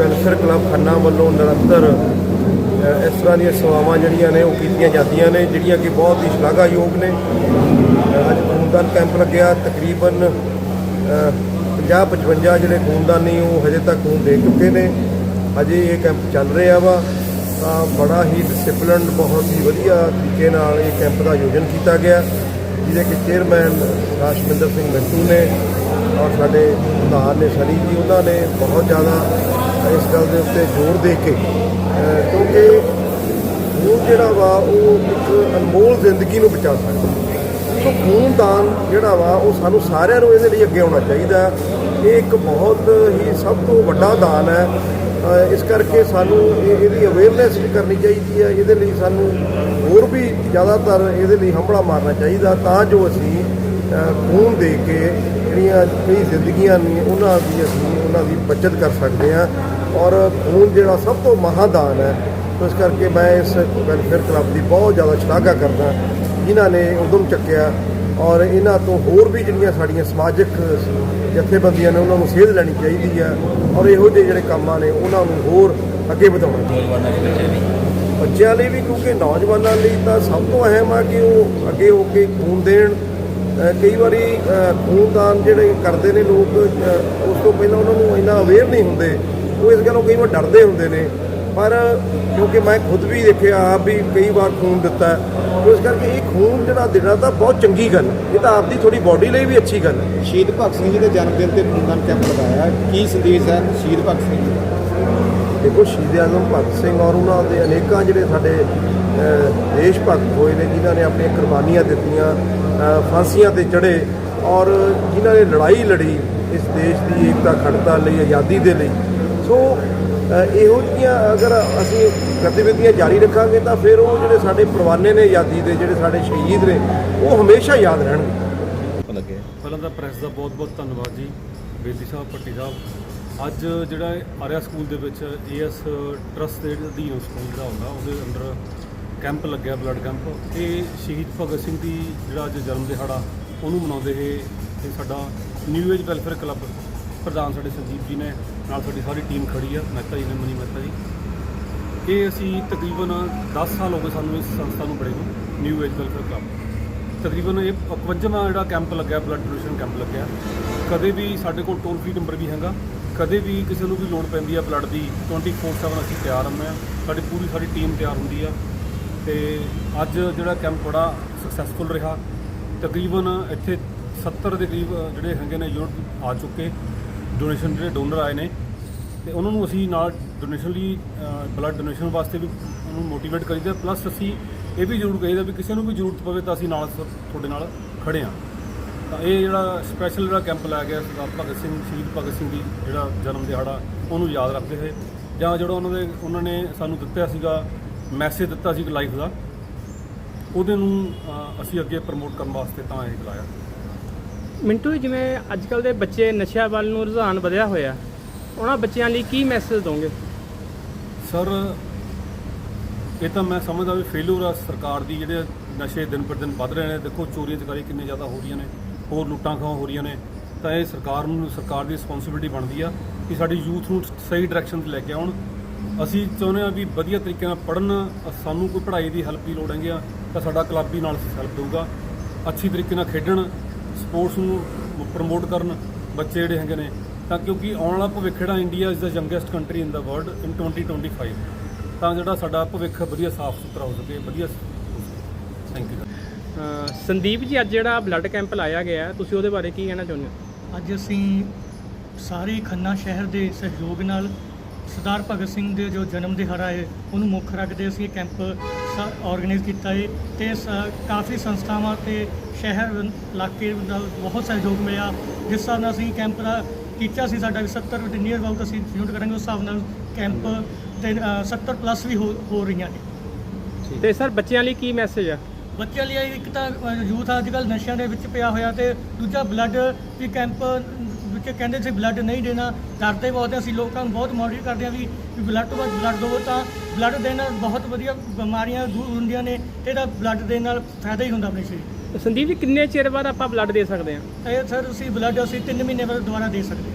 Welfare club Khanna ਵੱਲੋਂ ਨਿਰੰਤਰ ਇਸ ਤਰ੍ਹਾਂ ਦੀਆਂ ਸੇਵਾਵਾਂ ਜਿਹੜੀਆਂ ਨੇ ਉਹ ਕੀਤੀਆਂ ਜਾਂਦੀਆਂ ਨੇ, ਜਿਹੜੀਆਂ ਕਿ ਬਹੁਤ ਹੀ ਸ਼ਲਾਘਾਯੋਗ ਨੇ। ਅੱਜ ਖੂਨਦਾਨ ਕੈਂਪ ਲੱਗਿਆ, ਤਕਰੀਬਨ 50 55 ਜਿਹੜੇ ਖੂਨਦਾਨੀ ਉਹ ਹਜੇ ਤੱਕ ਖੂਨ ਦੇ ਚੁੱਕੇ ਨੇ। ਅਜੇ ਇਹ ਕੈਂਪ ਚੱਲ ਰਿਹਾ ਵਾ, ਤਾਂ ਬੜਾ ਹੀ ਡਿਸਪਲਿਨਡ ਬਹੁਤ ਹੀ ਵਧੀਆ ਤਰੀਕੇ ਨਾਲ ਇਹ ਕੈਂਪ ਦਾ ਆਯੋਜਨ ਕੀਤਾ ਗਿਆ, ਜਿਹਦੇ ਕਿ ਚੇਅਰਮੈਨ ਰਾਸ਼ਮਿੰਦਰ ਸਿੰਘ ਮਿੰਟੂ ਨੇ ਔਰ ਸਾਡੇ ਪ੍ਰਧਾਨ ਨੇ ਸਨੀ ਜੀ, ਉਹਨਾਂ ਨੇ ਬਹੁਤ ਜ਼ਿਆਦਾ ਇਸ ਗੱਲ ਦੇ ਉੱਤੇ ਜ਼ੋਰ ਦੇ ਕੇ ਕਿਉਂਕਿ ਖੂਨ ਜਿਹੜਾ ਵਾ, ਉਹ ਇੱਕ ਅਨਮੋਲ ਜ਼ਿੰਦਗੀ ਨੂੰ ਬਚਾ ਸਕਦਾ। ਸੋ ਖੂਨਦਾਨ ਜਿਹੜਾ ਵਾ, ਉਹ ਸਾਨੂੰ ਸਾਰਿਆਂ ਨੂੰ ਇਹਦੇ ਲਈ ਅੱਗੇ ਆਉਣਾ ਚਾਹੀਦਾ ਇਹ ਇੱਕ ਬਹੁਤ ਹੀ ਸਭ ਤੋਂ ਵੱਡਾ ਦਾਨ ਹੈ। ਇਸ ਕਰਕੇ ਸਾਨੂੰ ਇਹ- ਇਹਦੀ ਅਵੇਅਰਨੈਸ ਕਰਨੀ ਚਾਹੀਦੀ ਹੈ। ਇਹਦੇ ਲਈ ਸਾਨੂੰ ਹੋਰ ਵੀ ਜ਼ਿਆਦਾਤਰ ਇਹਦੇ ਲਈ ਹੰਭਲਾ ਮਾਰਨਾ ਚਾਹੀਦਾ ਤਾਂ ਜੋ ਅਸੀਂ ਖੂਨ ਦੇ ਕੇ ਜਿਹੜੀਆਂ ਕਈ ਜ਼ਿੰਦਗੀਆਂ ਨੇ ਉਹਨਾਂ ਦੀ ਅਸੀਂ ਉਹਨਾਂ ਦੀ ਬਚਤ ਕਰ ਸਕਦੇ ਹਾਂ ਔਰ ਖੂਨ ਜਿਹੜਾ ਸਭ ਤੋਂ ਮਹਾਦਾਨ ਹੈ। ਇਸ ਕਰਕੇ ਮੈਂ ਇਸ ਵੈਲਫੇਅਰ ਕਲੱਬ ਦੀ ਬਹੁਤ ਜ਼ਿਆਦਾ ਸ਼ਲਾਘਾ ਕਰਦਾ ਜਿਨ੍ਹਾਂ ਨੇ ਉਦਮ ਚੱਕਿਆ ਔਰ ਇਹਨਾਂ ਤੋਂ ਹੋਰ ਵੀ ਜਿਹੜੀਆਂ ਸਾਡੀਆਂ ਸਮਾਜਿਕ ਜਥੇਬੰਦੀਆਂ ਨੇ ਉਹਨਾਂ ਨੂੰ ਸੇਧ ਲੈਣੀ ਚਾਹੀਦੀ ਹੈ ਔਰ ਇਹੋ ਜਿਹੇ ਜਿਹੜੇ ਕੰਮਾਂ ਨੇ ਉਹਨਾਂ ਨੂੰ ਹੋਰ ਅੱਗੇ ਵਧਾਉਣਾ ਚਾਹੀਦਾ। ਬੱਚਿਆਂ ਲਈ ਵੀ ਕਿਉਂਕਿ ਨੌਜਵਾਨਾਂ ਲਈ ਤਾਂ ਸਭ ਤੋਂ ਅਹਿਮ ਆ ਕਿ ਉਹ ਅੱਗੇ ਹੋ ਕੇ ਖੂਨ ਦੇਣ ਕਈ ਵਾਰੀ ਖੂਨਦਾਨ ਜਿਹੜੇ ਕਰਦੇ ਨੇ ਲੋਕ ਉਸ ਤੋਂ ਪਹਿਲਾਂ ਉਹਨਾਂ ਨੂੰ ਇੰਨਾ ਅਵੇਅਰ ਨਹੀਂ ਹੁੰਦੇ। ਉਹ ਇਸ ਗੱਲੋਂ ਕਈ ਵਾਰ ਡਰਦੇ ਹੁੰਦੇ ਨੇ। ਪਰ ਕਿਉਂਕਿ ਮੈਂ ਖੁਦ ਵੀ ਦੇਖਿਆ ਆਪ ਵੀ ਕਈ ਵਾਰ ਖੂਨ ਦਿੱਤਾ ਇਸ ਕਰਕੇ ਇਹ ਖੂਨ ਜਿਹੜਾ ਦੇਣਾ ਤਾਂ ਬਹੁਤ ਚੰਗੀ ਗੱਲ। ਇਹ ਤਾਂ ਆਪਦੀ ਥੋੜੀ ਬਾਡੀ ਲਈ ਵੀ ਅੱਛੀ ਗੱਲ ਹੈ। ਸ਼ਹੀਦ ਭਗਤ ਸਿੰਘ ਜੀ ਦੇ ਜਨਮ ਦਿਨ ਤੇ ਖੂਨਦਾਨ ਕੈਂਪ ਲਗਾਇਆ। ਕੀ ਸੰਦੇਸ਼ ਹੈ ਸ਼ਹੀਦ ਭਗਤ ਸਿੰਘ ਜੀ ਦਾ? ਦੇਖੋ ਸ਼ਹੀਦ ਆਜ਼ਮ ਭਗਤ ਸਿੰਘ ਔਰ ਉਹਨਾਂ ਦੇ ਅਨੇਕਾਂ ਜਿਹੜੇ ਸਾਡੇ ਦੇਸ਼ ਭਗਤ ਹੋਏ ਨੇ ਜਿਨ੍ਹਾਂ ਨੇ ਆਪਣੀਆਂ ਕੁਰਬਾਨੀਆਂ ਦਿੱਤੀਆਂ ਫਾਂਸੀਆਂ ਤੇ ਚੜੇ ਔਰ ਜਿਨ੍ਹਾਂ ਨੇ ਲੜਾਈ ਲੜੀ ਇਸ ਦੇਸ਼ ਦੀ ਏਕਤਾ ਅਖੰਡਤਾ ਲਈ ਆਜ਼ਾਦੀ ਦੇ ਲਈ। ਸੋ ਇਹੋ ਜਿਹੀਆਂ ਅਗਰ ਅਸੀਂ ਗਤੀਵਿਧੀਆਂ ਜਾਰੀ ਰੱਖਾਂਗੇ ਤਾਂ ਫਿਰ ਉਹ ਜਿਹੜੇ ਸਾਡੇ ਪਰਵਾਨੇ ਨੇ ਆਜ਼ਾਦੀ ਦੇ ਜਿਹੜੇ ਸਾਡੇ ਸ਼ਹੀਦ ਨੇ ਉਹ ਹਮੇਸ਼ਾ ਯਾਦ ਰਹਿਣਗੇ। ਲੱਗੇ। ਪਹਿਲਾਂ ਤਾਂ ਪ੍ਰੈਸ ਦਾ ਬਹੁਤ-ਬਹੁਤ ਧੰਨਵਾਦ ਜੀ ਬੇਦੀ ਸਾਹਿਬ ਪੱਟੀ ਸਾਹਿਬ। ਅੱਜ ਜਿਹੜਾ ਆਰਿਆ ਸਕੂਲ ਦੇ ਵਿੱਚ ਏਐਸ ਟਰਸਟ ਦੇ ਅਧੀਨ ਸਕੂਲ ਦਾ ਹੁੰਦਾ ਉਹਦੇ ਅੰਡਰ ਕੈਂਪ ਲੱਗਿਆ, ਬਲੱਡ ਕੈਂਪ। ਇਹ ਸ਼ਹੀਦ ਭਗਤ ਸਿੰਘ ਦੀ ਜਿਹੜਾ ਅੱਜ ਜਨਮ ਦਿਹਾੜਾ, ਉਹਨੂੰ ਮਨਾਉਂਦੇ ਹੋਏ ਇਹ ਸਾਡਾ ਨਿਊ ਏਜ ਵੈਲਫੇਅਰ ਕਲੱਬ ਪ੍ਰਧਾਨ ਸਾਡੇ ਸੰਜੀਵ ਜੀ ਨੇ, ਨਾਲ ਸਾਡੀ ਸਾਰੀ ਟੀਮ ਖੜੀ ਆ, ਮਹਿਤਾ ਜੀ ਨੇ, ਮਨੀ ਮਹਿਤਾ ਜੀ। ਇਹ ਅਸੀਂ ਤਕਰੀਬਨ 10 ਸਾਲ ਹੋ ਗਏ ਸਾਨੂੰ ਇਸ ਸੰਸਥਾ ਨੂੰ ਬੜੇ ਨੂੰ ਨਿਊ ਏਜ ਵੈਲਫੇਅਰ ਕਲੱਬ ਤਕਰੀਬਨ ਇਹ 55ਵਾਂ ਜਿਹੜਾ ਕੈਂਪ ਲੱਗਿਆ ਬਲੱਡ ਡੋਨੇਸ਼ਨ ਕੈਂਪ ਲੱਗਿਆ। ਕਦੇ ਵੀ ਸਾਡੇ ਕੋਲ ਟੋਲ ਫ੍ਰੀ ਨੰਬਰ ਵੀ ਹੈਗਾ, ਕਦੇ ਵੀ ਕਿਸੇ ਨੂੰ ਵੀ ਲੋੜ ਪੈਂਦੀ ਆ ਬਲੱਡ ਦੀ 24/7 ਅਸੀਂ ਤਿਆਰ ਹੁੰਦੇ ਹਾਂ ਸਾਡੀ ਪੂਰੀ ਸਾਡੀ ਟੀਮ ਤਿਆਰ ਹੁੰਦੀ ਆ। ਤੇ ਅੱਜ ਜਿਹੜਾ ਕੈਂਪ ਬੜਾ ਸਕਸੈਸਫੁਲ ਰਿਹਾ। ਤਕਰੀਬਨ ਇੱਥੇ 70 ਦੇ ਕਰੀਬ ਜਿਹੜੇ ਹੈਗੇ ਨੇ ਯੂਨਿਟ ਆ ਚੁੱਕੇ। ਡੋਨੇਸ਼ਨ ਜਿਹੜੇ ਡੋਨਰ ਆਏ ਨੇ। ਤੇ ਉਹਨਾਂ ਨੂੰ ਅਸੀਂ ਨਾਲ ਡੋਨੇਸ਼ਨ ਲਈ ਬਲੱਡ ਡੋਨੇਸ਼ਨ ਵਾਸਤੇ ਵੀ ਉਹਨੂੰ ਮੋਟੀਵੇਟ ਕਰੀਦਾ ਪਲੱਸ ਅਸੀਂ ਇਹ ਵੀ ਜ਼ਰੂਰ ਕਹੀਦਾ ਵੀ ਕਿਸੇ ਨੂੰ ਵੀ ਜ਼ਰੂਰਤ ਪਵੇ ਤਾਂ ਅਸੀਂ ਨਾਲ ਤੁਹਾਡੇ ਨਾਲ ਖੜੇ ਹਾਂ। ਤਾਂ ਇਹ ਜਿਹੜਾ ਸਪੈਸ਼ਲ ਜਿਹੜਾ ਕੈਂਪ ਲਾਇਆ ਗਿਆ ਸਰਦਾਰ ਭਗਤ ਸਿੰਘ, ਸ਼ਹੀਦ ਭਗਤ ਸਿੰਘ ਦੀ ਜਿਹੜਾ ਜਨਮ ਦਿਹਾੜਾ, ਉਹਨੂੰ ਯਾਦ ਰੱਖਦੇ ਹੋਏ। ਜਾਂ ਜਿਹੜਾ ਉਹਨਾਂ ਦੇ, ਉਹਨਾਂ ਨੇ ਸਾਨੂੰ ਦਿੱਤਾ ਸੀਗਾ ਮੈਸੇਜ ਦਿੱਤਾ ਸੀ ਲਾਈਫ ਦਾ। ਉਹਦੇ ਨੂੰ ਅਸੀਂ ਅੱਗੇ ਪ੍ਰਮੋਟ ਕਰਨ ਵਾਸਤੇ ਤਾਂ ਇਹ ਲਾਇਆ ਮਿੰਟੂ ਜਿਵੇਂ ਅੱਜ ਕੱਲ ਦੇ ਬੱਚੇ ਨਸ਼ਿਆਂ ਵੱਲ ਨੂੰ ਰੁਝਾਨ ਵਧਿਆ ਹੋਇਆ ਉਹਨਾਂ ਬੱਚਿਆਂ ਲਈ ਕੀ ਮੈਸੇਜ ਦੋਗੇ? ਸਰ ਇਹ ਤਾਂ ਮੈਂ ਸਮਝਦਾ ਵੀ ਫੇਲੂਰ ਆ ਸਰਕਾਰ ਦੀ ਜਿਹੜੇ ਨਸ਼ੇ ਦਿਨ ਪਰ ਦਿਨ ਵੱਧ ਰਹੇ ਨੇ। ਦੇਖੋ ਚੋਰੀਆਂ ਚਕਾਰੀ ਕਿੰਨੇ ਜ਼ਿਆਦਾ ਹੋ ਰਹੀਆਂ ਨੇ ਹੋਰ ਲੁੱਟਾਂ ਖਾਂ ਹੋ ਰਹੀਆਂ ਨੇ। ਤਾਂ ਇਹ ਸਰਕਾਰ ਨੂੰ ਸਰਕਾਰ ਦੀ ਰਿਸਪੌਂਸਿਬਿਲਟੀ ਬਣਦੀ ਆ ਕਿ ਸਾਡੀ ਯੂਥ ਨੂੰ ਸਹੀ ਡਾਇਰੈਕਸ਼ਨ ਤੇ ਲੈ ਕੇ ਆਉਣ। ਅਸੀਂ ਚਾਹੁੰਦੇ ਆ ਵੀ ਵਧੀਆ ਤਰੀਕੇ ਨਾਲ ਪੜ੍ਹਨ ਸਾਨੂੰ ਕੋਈ ਪੜ੍ਹਾਈ ਦੀ ਹੈਲਪ ਦੀ ਲੋੜ ਹੈਗੀ ਆ ਤਾਂ ਸਾਡਾ ਕਲੱਬ ਵੀ ਨਾਲ ਹੈਲਪ ਦੇਊਗਾ। ਅੱਛੀ ਤਰੀਕੇ ਨਾਲ ਖੇਡਣ ਸਪੋਰਟਸ ਨੂੰ ਪ੍ਰਮੋਟ ਕਰਨ ਬੱਚੇ ਜਿਹੜੇ ਹੈਗੇ ਨੇ ਤਾਂ ਕਿਉਂਕਿ ਆਉਣ ਵਾਲਾ ਭਵਿੱਖ ਜਿਹੜਾ India is the youngest country in the world in 2025 ਤਾਂ ਜਿਹੜਾ ਸਾਡਾ ਭਵਿੱਖ ਵਧੀਆ ਸਾਫ਼ ਸੁਥਰਾ ਹੋ ਸਕੇ ਵਧੀਆ ਥੈਂਕ ਯੂ ਸੰਦੀਪ ਜੀ ਅੱਜ ਜਿਹੜਾ ਬਲੱਡ ਕੈਂਪ ਲਾਇਆ ਗਿਆ ਹੈ, ਤੁਸੀਂ ਉਹਦੇ ਬਾਰੇ ਕੀ ਕਹਿਣਾ ਚਾਹੁੰਦੇ ਹੋ? ਅੱਜ ਅਸੀਂ ਸਾਰੇ ਖੰਨਾ ਸ਼ਹਿਰ ਦੇ ਸਹਿਯੋਗ ਨਾਲ ਸਰਦਾਰ ਭਗਤ ਸਿੰਘ ਦੇ ਜੋ ਜਨਮ ਦਿਹਾੜਾ ਹੈ ਉਹਨੂੰ ਮੁੱਖ ਰੱਖਦੇ ਅਸੀਂ ਇਹ ਕੈਂਪ ਆਰਗੇਨਾਈਜ਼ ਕੀਤਾ ਹੈ ਤੇ ਕਾਫੀ ਸੰਸਥਾਵਾਂ ਤੇ ਸ਼ਹਿਰ ਇਲਾਕੇ ਨਾਲ ਬਹੁਤ ਸਹਿਯੋਗ ਮਿਲਿਆ। ਜਿਸ ਹਿਸਾਬ ਨਾਲ ਅਸੀਂ ਕੈਂਪ ਦਾ ਟੀਚਾ ਸੀ ਸਾਡਾ ਵੀ 70 ਦੇ ਨੀਅਰ ਅਬਾਊਟ ਅਸੀਂ ਯੂਨਿਟ ਕਰਾਂਗੇ ਉਸ ਹਿਸਾਬ ਨਾਲ ਕੈਂਪ ਤੇ ਅ, 70 ਪਲੱਸ ਵੀ ਹੋ ਰਹੀਆਂ ਨੇ। ਤੇ ਸਰ ਬੱਚਿਆਂ ਲਈ ਕੀ ਮੈਸੇਜ ਆ? ਬੱਚਿਆਂ ਲਈ ਇੱਕ ਤਾਂ ਯੂਥ ਅੱਜ ਕੱਲ੍ਹ ਨਸ਼ਿਆਂ ਦੇ ਵਿੱਚ ਪਿਆ ਹੋਇਆ ਤੇ ਦੂਜਾ ਬਲੱਡ ਵੀ ਕੈਂਪ ਵਿੱਚ ਕਹਿੰਦੇ ਸੀ ਬਲੱਡ ਨਹੀਂ ਦੇਣਾ ਡਰਦੇ ਬਹੁਤ ਆ, ਅਸੀਂ ਲੋਕਾਂ ਨੂੰ ਬਹੁਤ ਮੋਟੀਵੇਟ ਕਰਦੇ ਆ ਵੀ ਬਲੱਡ ਤੋਂ ਬਾਅਦ ਬਲੱਡ ਦਿਓ ਤਾਂ ਬਲੱਡ ਦੇਣ ਨਾਲ ਬਹੁਤ ਵਧੀਆ ਬਿਮਾਰੀਆਂ ਦੂਰ ਹੁੰਦੀਆਂ ਨੇ ਤੇ ਇਹਦਾ ਬਲੱਡ ਦੇਣ ਨਾਲ ਫਾਇਦਾ ਹੀ ਹੁੰਦਾ ਆਪਣੇ ਸਰੀਰ ਸੰਦੀਪ ਜੀ ਕਿੰਨੇ ਚਿਰ ਬਾਅਦ ਆਪਾਂ ਬਲੱਡ ਦੇ ਸਕਦੇ ਨੂੰ। ਇਹ ਸਰ ਅਸੀਂ ਬਲੱਡ ਅਸੀਂ 3 ਮਹੀਨੇ ਬਾਅਦ ਦੁਬਾਰਾ ਦੇ ਸਕਦੇ